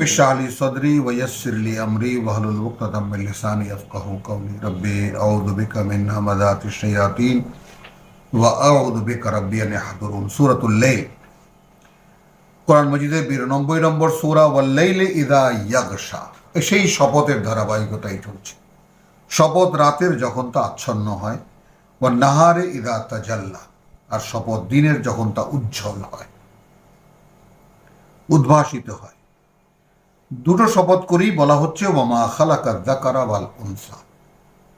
رب اشرح لي صدري ويسر لي امري واحلل عقدة من لساني يفقهوا قولي ربي اعوذ بك من همزات الشياطين واعوذ بك ربي ان يحضرون سورة الليل কোরআন মজিদের বিরানব্বই নম্বর সূরা ওয়াল্লাইলে ইদা ইয়াগশা সেই শপথের ধারাবাহিকতাই চলছে শপথ রাতের যখন তা আচ্ছন্ন হয় ও নাহারে ইদা তাজাল্লা আর শপথ দিনের যখন তা উজ্জ্বল হয় উদ্ভাসিত হয় দুটো শপথ করেই বলা হচ্ছে ওমা খালাকা দাকারা ওয়াল উনসা।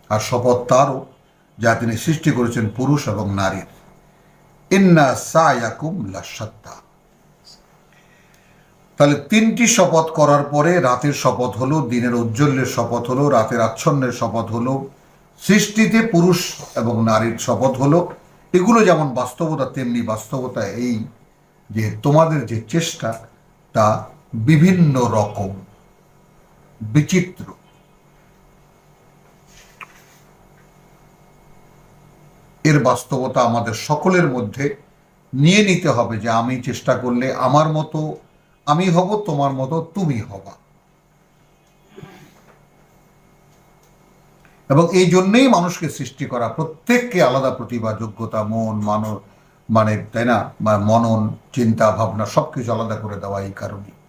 আর শপথ তারও, যা তিনি সৃষ্টি করেছেন পুরুষ এবং নারীর। ইন্না সায়াকুম লাসাত্তা তাহলে তিনটি শপথ করার পরে রাতের শপথ হলো, দিনের ঔজ্জ্বল্যের শপথ হলো, রাতের আচ্ছন্নের শপথ হলো, সৃষ্টিতে পুরুষ এবং নারীর শপথ হলো। এগুলো যেমন বাস্তবতা, তেমনি বাস্তবতা এই যে তোমাদের যে চেষ্টা, তা বিভিন্ন রকম, বিচিত্র। এর বাস্তবতা আমাদের সকলের মধ্যে নিয়ে নিতে হবে যে আমি চেষ্টা করলে আমার মতো, আমি হব, তোমার মতো, তুমি হবা। এবং এই জন্যেই মানুষকে সৃষ্টি করা, প্রত্যেককে আলাদা প্রতিভা, যোগ্যতা, মন, মানব মানে তাই না? মনন, চিন্তা, ভাবনা, সবকিছু আলাদা করে দেওয়া এই কারণে।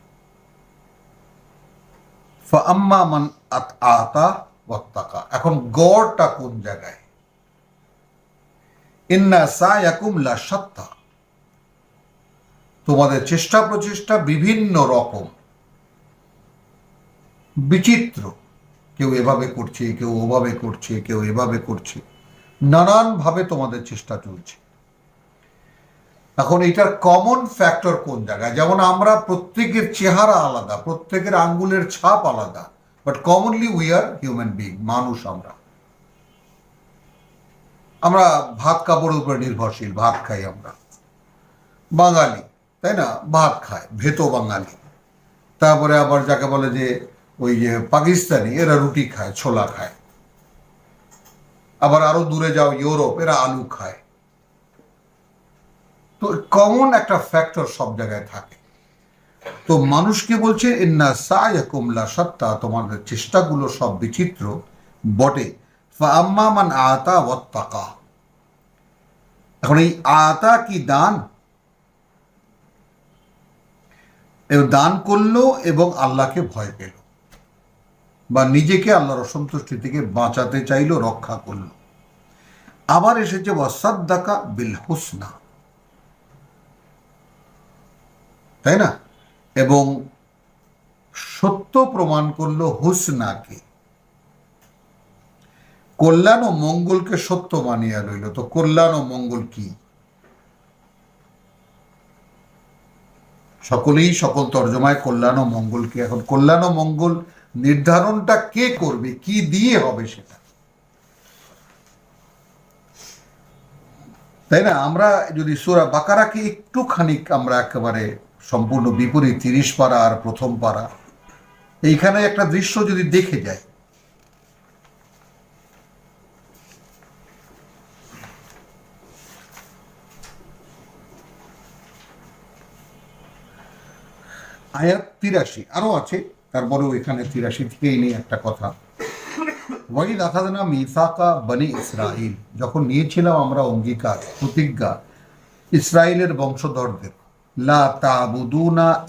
আতা এখন গড়টা কোন জায়গায়? ইন্না সায়াকুম তোমাদের চেষ্টা প্রচেষ্টা বিভিন্ন রকম। বিচিত্র। কেউ এভাবে করছে, কেউ ওভাবে করছে, কেউ এভাবে করছে। নানানভাবে তোমাদের চেষ্টা চলছে। এখন এটার কমন ফ্যাক্টর কোন জায়গায়? যেমন আমরা প্রত্যেকের চেহারা আলাদা, প্রত্যেকের আঙ্গুলের ছাপ আলাদা but commonly we are human being মানুষ আমরা। আমরা ভাত কাপড়ের উপরে নির্ভরশীল, ভাত খাই আমরা। বাঙালি, তাই না? ভাত খায়, ভেতো বাঙালি। তারপরে আবার যাকে বলে যে ওই যে পাকিস্তানি, এরা রুটি খায়, ছোলা খায়। আবার আরও দূরে যাও, ইউরোপ, এরা আলু খায়। তো কমন একটা ফ্যাক্টর সব জায়গায় থাকে। তো মানুষকে বলছে, ইন্না সায়াকুমলা সত্তা তোমাদের চেষ্টাগুলো সব বিচিত্র, বটে। আম্মা মান আতা ওয়াত্তাকা। এখন এই আতা কি দান? দান করল এবং আল্লাহকে ভয় পেল। বা নিজেকে আল্লাহর অসন্তুষ্টি থেকে বাঁচাতে চাইলো, রক্ষা করল। আবার এসেছে ওয়াসাদ্দাকা বিল হুসনা তাই না? এবং সত্য প্রমাণ করল হুসনাকে। কল্যাণ ও মঙ্গলকে সত্য মানিয়া রইল তো কল্যাণ ও মঙ্গল কি? সকলেই সকল তর্জমায় কল্যাণ ও মঙ্গলকে এখন কল্যাণ ও মঙ্গল নির্ধারণটা কে করবে? কি দিয়ে হবে সেটা? তাই না? আমরা যদি সোরা বাকারাকে একটু খানিক আমরা একেবারে সম্পূর্ণ বিপরীত, তিরিশ পারা আর প্রথম পারা। এইখানে একটা দৃশ্য যদি দেখে যায়। আয়াত তিরাশি আরও আছে, তারপরেও এখানে তিরাশি থেকেই নেই একটা কথা। ওয়াইদ আখাদনা মিসাকা বনি ইসরাইল যখন নিয়েছিলাম আমরা অঙ্গীকার, প্রতিজ্ঞা ইসরায়েলের বংশধরদের। লা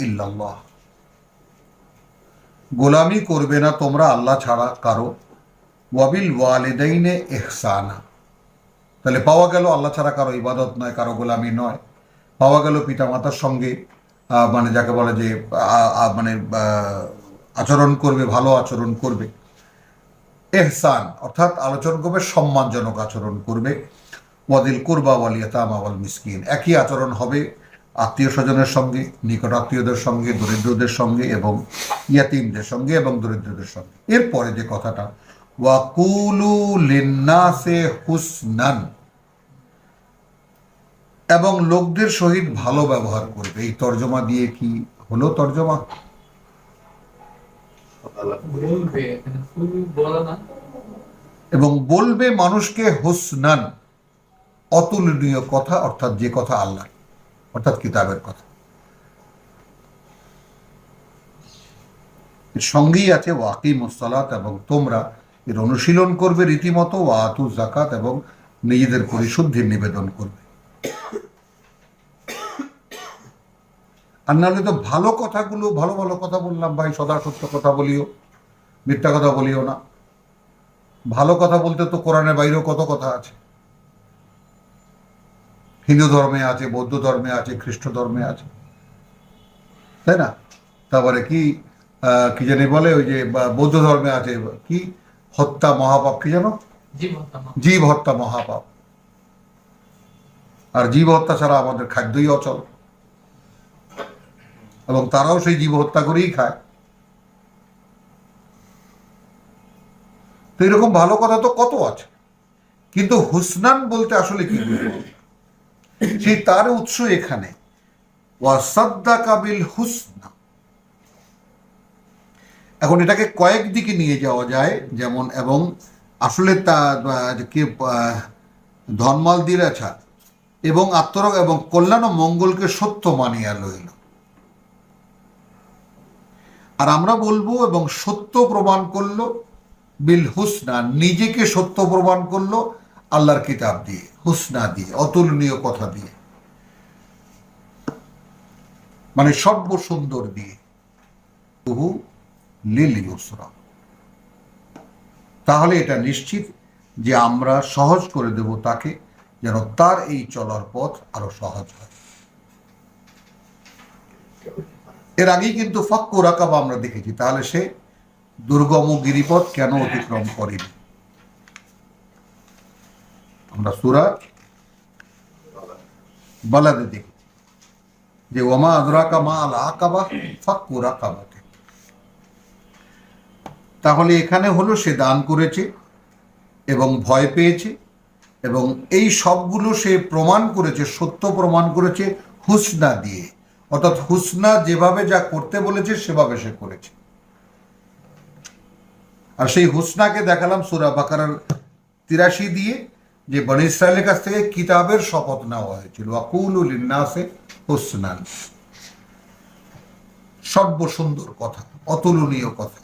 ইল্লাল্লাহ। গোলামি করবে না তোমরা আল্লাহ ছাড়া কারও। ওয়াবিল ওয়ালিদাইনে এহসানা তাহলে পাওয়া গেল আল্লাহ ছাড়া কারও ইবাদত নয়, কারও গোলামি নয়। পাওয়া গেল পিতামাতার সঙ্গে মানে যাকে বলে যে মানে আচরণ করবে, ভালো আচরণ করবে। এহসান অর্থাৎ আলোচনা করবে, সম্মানজনক আচরণ করবে। ওয়াদিল কুরবা ওয়ালিয়াতাম আওয়াল মিসকিন, একই আচরণ হবে আত্মীয় স্বজনের সঙ্গে নিকট আত্মীয়দের সঙ্গে দরিদ্রদের সঙ্গে এবং ইয়াতিমদের সঙ্গে এবং দরিদ্রদের সঙ্গে। এরপরে যে কথাটা ওয়াকুলু লিন্নাসে হুসনান। এবং লোকদের সহিত ভালো ব্যবহার করবে। এই তর্জমা দিয়ে কি হলো তর্জমা? এবং বলবে মানুষকে হুসনান অতুলনীয় কথা অর্থাৎ যে কথা আল্লাহ অর্থাৎ কিতাবের কথা। এর সঙ্গেই আছে ওয়াকি মুসালাত এবং তোমরা এর অনুশীলন করবে রীতিমতো ও আতু জাকাত এবং নিজেদের পরিশুদ্ধির নিবেদন করবে। আর নাহলে তো ভালো কথাগুলো, ভালো ভালো কথা বললাম ভাই, সদা সত্য কথা বলিও, মিথ্যা কথা বলিও না। ভালো কথা বলতে তো কোরআনের বাইরেও কত কথা আছে? হিন্দু ধর্মে আছে বৌদ্ধ ধর্মে আছে খ্রিস্ট ধর্মে আছে। তাই না? তারপরে কি কি জানি বলে ওই যে বৌদ্ধ ধর্মে আছে কি? হত্যা মহাপাপ কি জানো? জীব হত্যা জীব হত্যা মহাপাপ। আর জীব হত্যা ছাড়া আমাদের খাদ্যই অচল। এবং তারাও সেই জীব হত্যা করেই খায়। তো এরকম ভালো কথা তো কত আছে? কিন্তু হুসনান বলতে আসলে কি বুঝব? সেই তার উৎস এখানে। ওয়াসাদ্দা কাবিল হুসনা। এখন এটাকে কয়েক দিকে নিয়ে যাওয়া যায়, যেমন এবং আসলে তা কে ধনমাল দিরাছা এবং আত্মরক এবং কল্যাণ ও মঙ্গলকে সত্য মানিয়া লইল। আর আমরা বলব এবং সত্য প্রমাণ করল বিল হুসনা, নিজেকে সত্য প্রমাণ করল আল্লাহর কিতাব দিয়ে, হুসনা দিয়ে, অতুলনীয় কথা দিয়ে। মানে সর্ব সুন্দর দিয়ে। বহু লিল তাহলে এটা নিশ্চিত যে আমরা সহজ করে দেব তাকে, যেন তার এই চলার পথ আরও সহজ হয়। এর আগেই কিন্তু ফাক্কু রাকাব আমরা দেখেছি, তাহলে সে দুর্গম গিরিপথ কেন অতিক্রম করেনি? আমরা সুরা বালাদে দেখেছি যে ওমা আদরাকা মা আল আকাবা, ফাক্কু রাকাবাতে। তাহলে এখানে হলো সে দান করেছে এবং ভয় পেয়েছে এবং এই সবগুলো সে প্রমাণ করেছে, সত্য প্রমাণ করেছে হুসনা দিয়ে। অর্থাৎ হুসনা যেভাবে যা করতে বলেছে, সেভাবে সে করেছে। আর সেই হুসনাকে দেখালাম সুরা বাকারার তিরাশি দিয়ে। যে বনি ইসরায়েলের কাছ থেকে কিতাবের শপথ নেওয়া হয়েছিল। ইন্নাসে হুসনান। সর্ব সুন্দর কথা, অতুলনীয় কথা।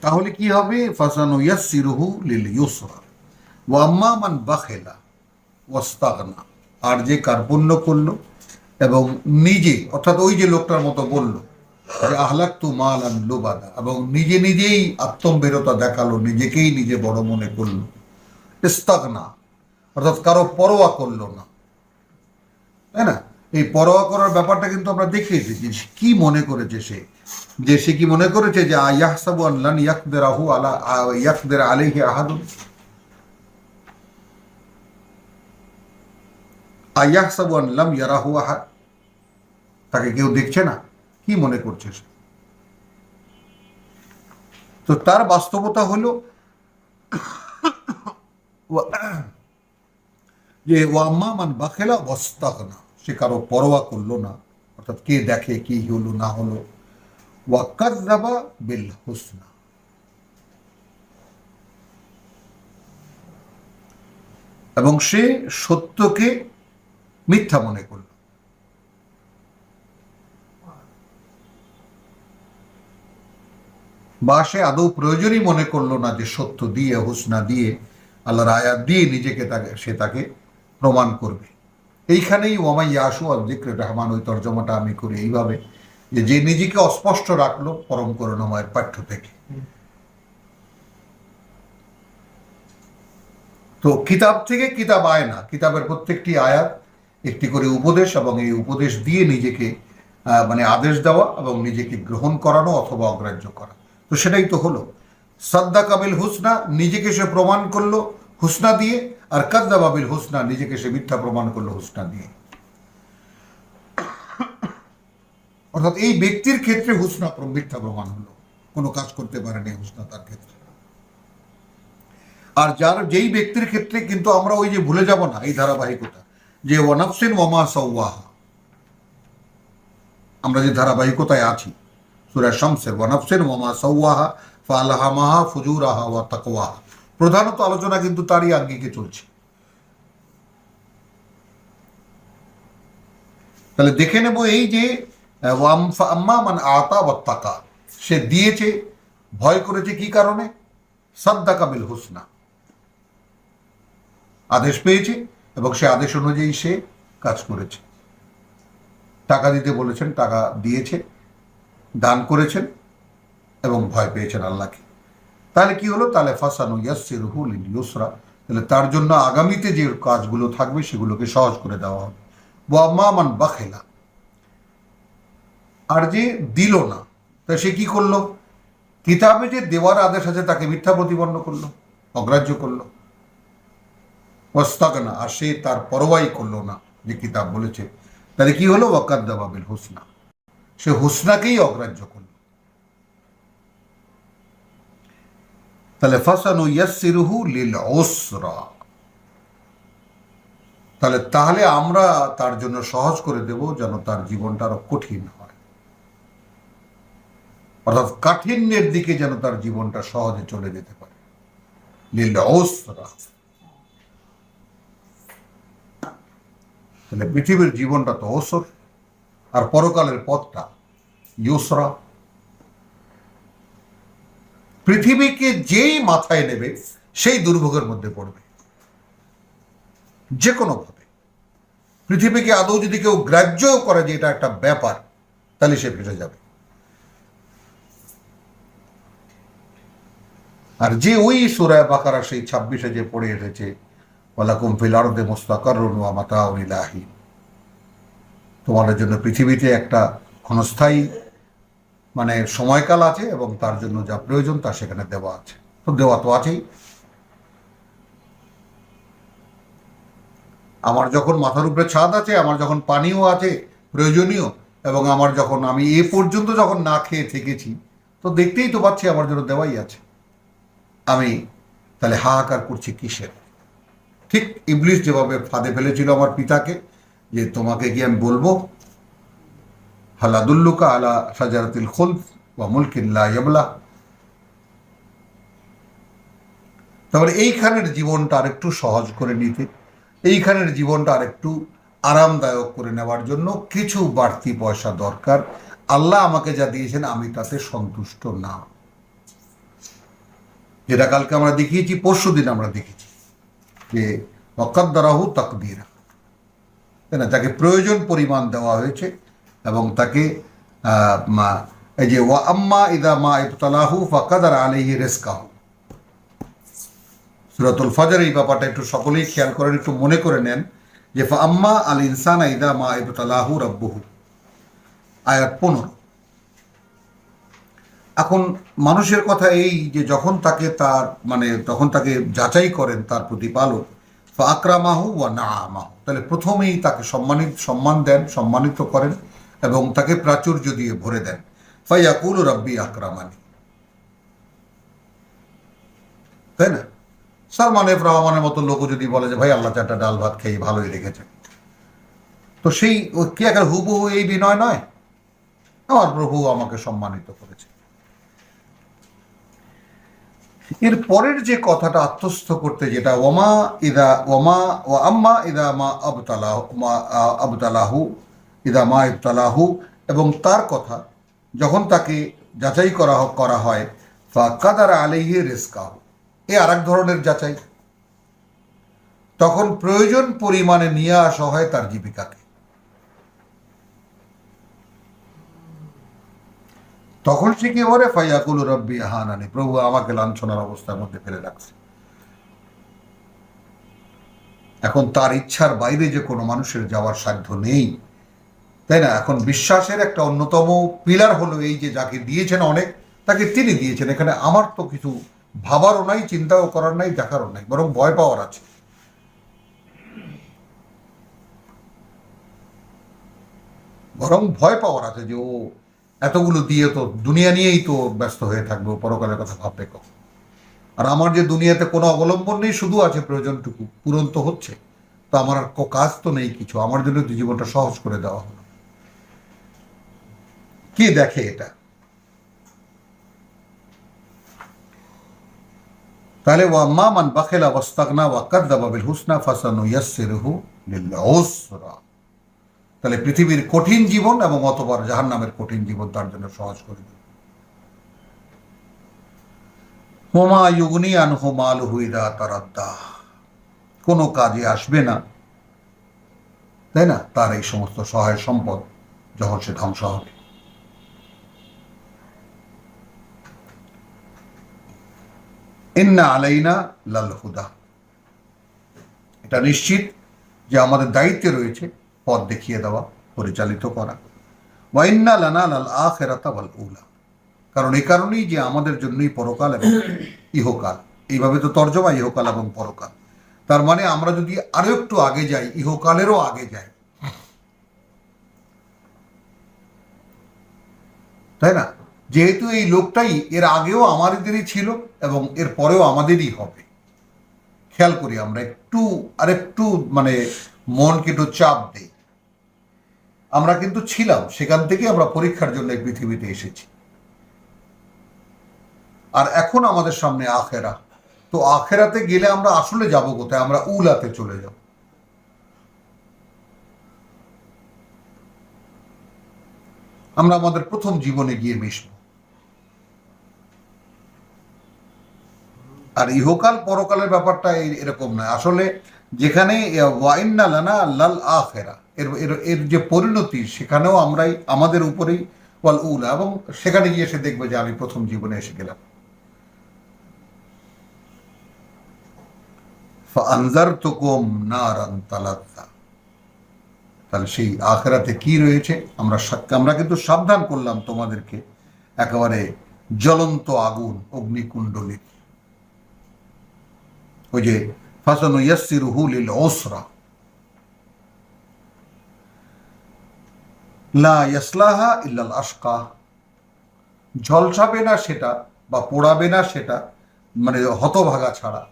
তাহলে কি হবে? ফাসানু ইয়াসসিরুহু লিল ইউসরা। ওয়া আম্মা মান ওয়াস্তাগনা। আর যে কার্পণ্য করল এবং নিজে, অর্থাৎ ওই যে লোকটার মতো বলল যে আহলাক তু মাল আন লোবাদা, এবং নিজে নিজেই আত্মম্বেরতা দেখাল, নিজেকেই নিজে বড় মনে করল। ইস্তাগনা, অর্থাৎ কারও পরোয়া করল না। তাই না? এই পরোয়া করার ব্যাপারটা কিন্তু আমরা যে সে কি মনে করেছে সে? যে সে কি মনে করেছে যে আয়াহসাবু আল্লান ইয়াকদের আহু আলা ইয়াকদের আলাইহি আহাদুন? আয়াহসাবু আল্লাম ইয়ারাহু আহাদ? তাকে কেউ দেখছে না? কি মনে করছে তো তার বাস্তবতা হলো যে ওয়াম্মা মান বাখেলা ওয়াস্তাগনা, সে কারও পরোয়া করল না, অর্থাৎ কে দেখে কি হলো না হলো। ওয়াকাজ্জাবা বিল হুসনা। এবং সে সত্যকে মিথ্যা মনে করল। বা সে আদৌ প্রয়োজনই মনে করল না যে সত্য দিয়ে হুসনা দিয়ে আল্লাহর আয়াত দিয়ে নিজেকে তাকে, সে তাকে প্রমাণ করবে। এইখানেই ওমাই আসু আর জিক্র রহমান ওই তর্জমাটা আমি করি এইভাবে যে যে নিজেকে অস্পষ্ট রাখল পরম করুণাময়ের পাঠ্য থেকে। তো কিতাব থেকে কিতাব আয় না, কিতাবের প্রত্যেকটি আয়াত একটি করে উপদেশ এবং এই উপদেশ দিয়ে নিজেকে মানে আদেশ দেওয়া এবং নিজেকে গ্রহণ করানো অথবা অগ্রাহ্য করা। তো সেটাই তো হলো। সাদ্দা কাবিল হুসনা নিজেকে সে প্রমাণ করল হুসনা দিয়ে, আর কাদ্দা বাবিল হুসনা নিজেকে সে মিথ্যা প্রমাণ করল হুসনা দিয়ে। অর্থাৎ এই ব্যক্তির ক্ষেত্রে হুসনা মিথ্যা প্রমাণ হলো। কোনো কাজ করতে পারেনি হুসনা তার ক্ষেত্রে। আর যার যেই ব্যক্তির ক্ষেত্রে কিন্তু আমরা ওই যে ভুলে যাব না, এই ধারাবাহিকতা, যে ওয়ানাফসিন ওয়ামা সৌয়াহা আমরা যে ধারাবাহিকতায় আছি সুরা শামসের ওয়ানাফসিন ওয়ামা সৌয়াহা ওয়া তাকওয়াহা। প্রধানত আলোচনা কিন্তু তারই আঙ্গিকে চলছে। তাহলে দেখে নেব এই যে আম্মা মান আতা ওয়াত্তাকা সে দিয়েছে, ভয় করেছে কি কারণে? সাদ্দাকা বিল হুসনা। আদেশ পেয়েছে এবং সে আদেশ অনুযায়ী সে কাজ করেছে। টাকা দিতে বলেছেন, টাকা দিয়েছে। দান করেছেন এবং ভয় পেয়েছেন আল্লাহকে। তাহলে কি হলো? তাহলে ফাসানু ইয়াসিরহু লিল ইউসরা তাহলে তার জন্য আগামীতে যে কাজগুলো থাকবে সেগুলোকে সহজ করে দেওয়া হবে। মান বাখেলা। আর যে দিল না, তা সে কি করল? কিতাবে যে দেওয়ার আদেশ আছে তাকে মিথ্যা প্রতিপন্ন করল, অগ্রাহ্য করল। ওয়াস্তাগনা, আর সে তার পরোয়াই করল না, যে কিতাব বলেছে। তাহলে কি হলো? ওয়াকাদ্দাবাবিল হুসনা সে হুসনাকেই অগ্রাহ্য করল। তাহলে ফাসানু ইয়াসিরুহু লিল উসরা। তাহলে তাহলে আমরা তার জন্য সহজ করে দেব যেন তার জীবনটা আরও কঠিন হয়। অর্থাৎ কাঠিন্যের দিকে যেন তার জীবনটা সহজে চলে যেতে পারে। লিল উসরা। তাহলে পৃথিবীর জীবনটা তো ওসর আর পরকালের পথটা ইউসরা। পৃথিবীকে যেই মাথায় নেবে, সেই দুর্ভোগের মধ্যে পড়বে। যে কোনোভাবে পৃথিবীকে আদৌ যদি কেউ গ্রাহ্য করে যে এটা একটা ব্যাপার, তাহলে সে ফেসে যাবে। আর যে ওই সুরায় বাকারা সেই ছাব্বিশে যে পড়ে এসেছে, ওয়ালাকুম ফিল আরদে মুস্তাকারুন ওয়া মাতাউন ইলাহি। তোমাদের জন্য পৃথিবীতে একটা ক্ষণস্থায়ী মানে সময়কাল আছে এবং তার জন্য যা প্রয়োজন তা সেখানে দেওয়া আছে। তো দেওয়া তো আছেই। আমার যখন মাথার উপরে ছাদ আছে, আমার যখন পানিও আছে, প্রয়োজনীয়, এবং আমার যখন আমি এ পর্যন্ত যখন না খেয়ে থেকেছি, তো দেখতেই তো পাচ্ছি আমার জন্য দেওয়াই আছে। আমি তাহলে হাহাকার করছি কিসের? ঠিক ইবলিশ যেভাবে ফাঁদে ফেলেছিল আমার পিতাকে যে তোমাকে কি আমি বলব? হালাদুল্লুকা আলা সাজারাতিল খুল বা মুলকিল্লা তারপরে এইখানের জীবনটা আরেকটু সহজ করে নিতে, এইখানের জীবনটা আরেকটু আরামদায়ক করে নেওয়ার জন্য কিছু বাড়তি পয়সা দরকার। আল্লাহ আমাকে যা দিয়েছেন আমি তাতে সন্তুষ্ট না। যেটা কালকে আমরা দেখিয়েছি পরশু দিন আমরা দেখেছি যে অকাদ্দারাহু তাকদিরা। না? তাকে প্রয়োজন পরিমাণ দেওয়া হয়েছে এবং তাকে এই যে ওয়া আম্মা ইদা মা ইবতালাহু ফাকাদার আলাইহি রিজকাহু। সূরাতুল ফজর এই ব্যাপারটা একটু সকলেই খেয়াল করেন, একটু মনে করে নেন যে ফা আম্মা আল ইনসান ইদা মা ইবতালাহু রাব্বুহু। আয়াত পনেরো। এখন মানুষের কথা এই যে যখন তাকে তার মানে তখন তাকে যাচাই করেন তার প্রতিপালক আকরামাহু ওয়া না আমাহু তাহলে প্রথমেই তাকে সম্মানিত সম্মান দেন, সম্মানিত করেন এবং তাকে প্রাচুর্য দিয়ে ভরে দেন। ফাইয়াকুল রব্বি আকরামানি। তাই না? সালমান এফ রহমানের মতো লোক যদি বলে যে, ভাই, আল্লাহ চারটা ডাল ভাত খেয়ে ভালোই রেখেছে। তো সেই কি একটা হুবহু এই বিনয় নয়? আমার প্রভু আমাকে সম্মানিত করেছে। এর পরের যে কথাটা আত্মস্থ করতে যেটা ওমা ইদা ওমা ও আম্মা ইদা মা আবতালাহ আবতালাহু, ইদা মা ইবতালাহু, এবং তার কথা যখন তাকে যাচাই করা করা হয়, ফা কাদার আলাইহি রিজকাহু। এ আর এক ধরনের যাচাই। তখন প্রয়োজন পরিমাণে নিয়ে আসা হয় তার জীবিকাকে। তখন সে কি বলে, ফাইয়াকুল রব্বি হানানি প্রভু আমাকে লাঞ্ছনার অবস্থার মধ্যে ফেলে রাখছে। এখন তার ইচ্ছার বাইরে যে কোনো মানুষের যাওয়ার সাধ্য নেই। তাই না? এখন বিশ্বাসের একটা অন্যতম পিলার হলো এই যে যাকে দিয়েছেন অনেক, তাকে তিনি দিয়েছেন। এখানে আমার তো কিছু ভাবারও নাই, চিন্তাও করার নাই, দেখারও নাই, বরং ভয় পাওয়ার আছে। বরং ভয় পাওয়ার আছে যে, ও এতগুলো দিয়ে তো দুনিয়া নিয়েই তো ব্যস্ত হয়ে থাকবে, পরকালের কথা ভাববে কখন? আর আমার যে দুনিয়াতে কোনো অবলম্বন নেই, শুধু আছে প্রয়োজনটুকু, পূরণ তো হচ্ছে। তো আমার আর কাজ তো নেই কিছু, আমার জন্য তো জীবনটা সহজ করে দেওয়া হলো। কি দেখে এটা? তাহলে ওয়া মা মান বাখেলা ওয়াস্তাগনা ওয়া কাদ্দাবা বিল হুসনা ফাসানু ইয়াসসিরহু লিল উসরা। তাহলে পৃথিবীর কঠিন জীবন এবং অতবার জাহান নামের কঠিন জীবন তার জন্য সহজ করে দেবে হোমা ইউগনি আন হোমাল তারাদ্দা। কোনো কাজে আসবে না। তাই না? তার এই সমস্ত সহায় সম্পদ যখন সে ধ্বংস হবে। ইন্না আলাইনা লাল হুদা। এটা নিশ্চিত যে আমাদের দায়িত্বে রয়েছে পথ দেখিয়ে দেওয়া, পরিচালিত করা। ওয়াইন্না লানা লাল আখেরাতা ওয়াল উলা কারণ এই কারণেই যে আমাদের জন্যই পরকাল এবং ইহকাল। এইভাবে তো তর্জমা ইহকাল এবং পরকাল। তার মানে আমরা যদি আরও একটু আগে যাই, ইহকালেরও আগে যাই। তাই না? যেহেতু এই লোকটাই এর আগেও আমাদেরই ছিল এবং এর পরেও আমাদেরই হবে। খেয়াল করি আমরা, একটু, আরেকটু মানে মনকে একটু চাপ দেই। আমরা কিন্তু ছিলাম, সেখান থেকে আমরা পরীক্ষার জন্য পৃথিবীতে এসেছি। আর এখন আমাদের সামনে আখেরা। তো আখেরাতে গেলে আমরা আসলে যাব কোথায়? আমরা উলাতে চলে যাব। আমরা আমাদের প্রথম জীবনে গিয়ে মিশব। আর ইহকাল পরকালের ব্যাপারটা এরকম নয়। আসলে যেখানে ওয়াইন্না লানা লাল আখেরা। এর এর এর যে পরিণতি সেখানেও আমরাই, আমাদের উপরেই ওয়াল উলা, এবং সেখানে গিয়ে সে দেখবে যে আমি প্রথম জীবনে এসে গেলাম। তাহলে সেই আখেরাতে কি রয়েছে? আমরা আমরা কিন্তু সাবধান করলাম তোমাদেরকে একেবারে জ্বলন্ত আগুন অগ্নিকুণ্ডলী ওই যে ফাসানু ইয়াসসিরুহু লিল উসরা লা ইয়াসলাহা ইল্লাল আশকা। ঝলসাবে না সেটা বা পোড়াবে না সেটা মানে হতভাগা ছাড়া।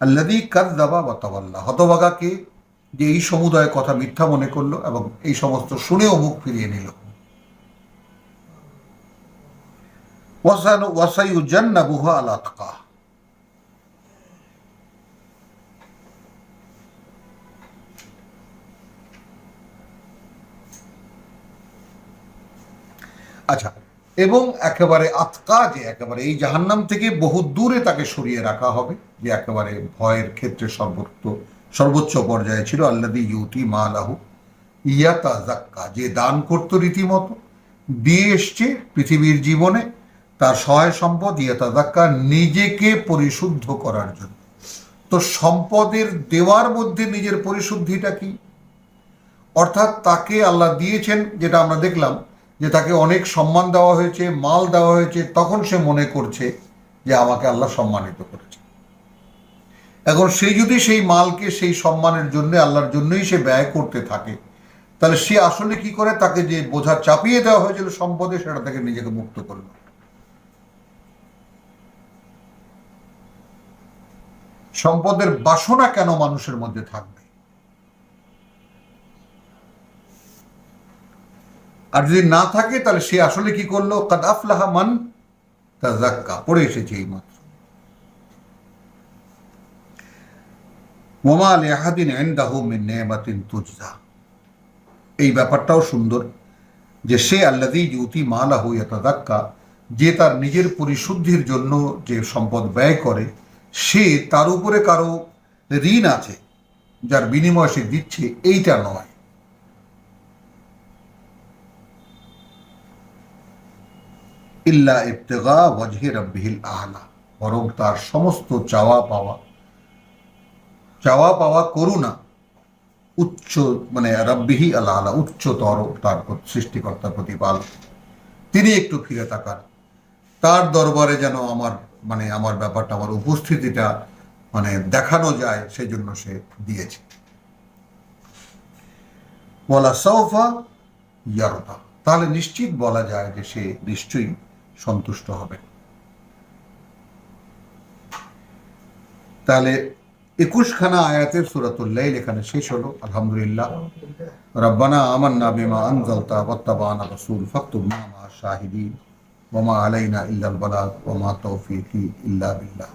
আল্লাদি কাদ্দাবা বা তাওয়াল্লা। হতভাগাকে যে এই সমুদায় কথা মিথ্যা মনে করল এবং এই সমস্ত শুনেও মুখ ফিরিয়ে নিল। ওয়াসানু ওয়াসাইউ আচ্ছা এবং একেবারে আতকা যে একেবারে, এই জাহান্নাম থেকে বহু দূরে তাকে সরিয়ে রাখা হবে, যে একেবারে ভয়ের ক্ষেত্রে সর্বোচ্চ সর্বোচ্চ পর্যায়ে ছিল আল্লাদি ইউতি মা লাহু ইয়াতা জাক্কা যে দান করতো রীতিমতো, দিয়ে এসছে পৃথিবীর জীবনে তার সহায় সম্পদ ইয়াতা জাক্কা নিজেকে পরিশুদ্ধ করার জন্য। তো সম্পদের দেওয়ার মধ্যে নিজের পরিশুদ্ধিটা কি? অর্থাৎ তাকে আল্লাহ দিয়েছেন, যেটা আমরা দেখলাম যে তাকে অনেক সম্মান দেওয়া হয়েছে, মাল দেওয়া হয়েছে, তখন সে মনে করছে যে আমাকে আল্লাহ সম্মানিত করেছে। এখন সে যদি সেই মালকে, সেই সম্মানের জন্য, আল্লাহর জন্যই সে ব্যয় করতে থাকে, তাহলে সে আসলে কি করে? তাকে যে বোঝা চাপিয়ে দেওয়া হয়েছিল সম্পদে, সেটা থেকে নিজেকে মুক্ত করল সম্পদের বাসনা কেন মানুষের মধ্যে থাকবে? আর যদি না থাকে, তাহলে সে আসলে কি করল? কাদ আফলাহা মান তাজাক্কা পড়ে এসেছে এই মাত্র। ওমা লেহাদিন এন্দাহু মিন নেমাতিন তুজদা এই ব্যাপারটাও সুন্দর যে সে আল্লাদি ইউতি মালাহু ইয়াতাদাক্কা যে তার নিজের পরিশুদ্ধির জন্য যে সম্পদ ব্যয় করে, সে তার উপরে কারও ঋণ আছে, যার বিনিময়ে সে দিচ্ছে, এইটা নয়। ইল্লা ইবতেগা ওয়াজহি রাব্বিহিল আহলা বরং তার সমস্ত চাওয়া পাওয়া চাওয়া পাওয়া করুণা উচ্চ মানে রাব্বিহি আল আলা, উচ্চতর তার সৃষ্টিকর্তার প্রতিপাল। তিনি একটু ফিরে তাকান। তার দরবারে যেন আমার মানে আমার ব্যাপারটা, আমার উপস্থিতিটা মানে দেখানো যায় সেই জন্য সে দিয়েছে। বলা সৌফা ইয়ারতা তাহলে নিশ্চিত বলা যায় যে সে নিশ্চয়ই সন্তুষ্ট হবে। তাহলে একুশখানা আয়াতের সুরাতুল্লাইল এখানে শেষ হলো, আলহামদুলিল্লাহ। রব্বানা আমান্না বিমা আনজালতা ওয়াত্তাবানা রাসূল ফাকতুবনা মা শাহিদিন, ওয়া মা আলাইনা ইল্লাল বালাগ, ওয়া মা তাওফীকি ইল্লা বিল্লাহ।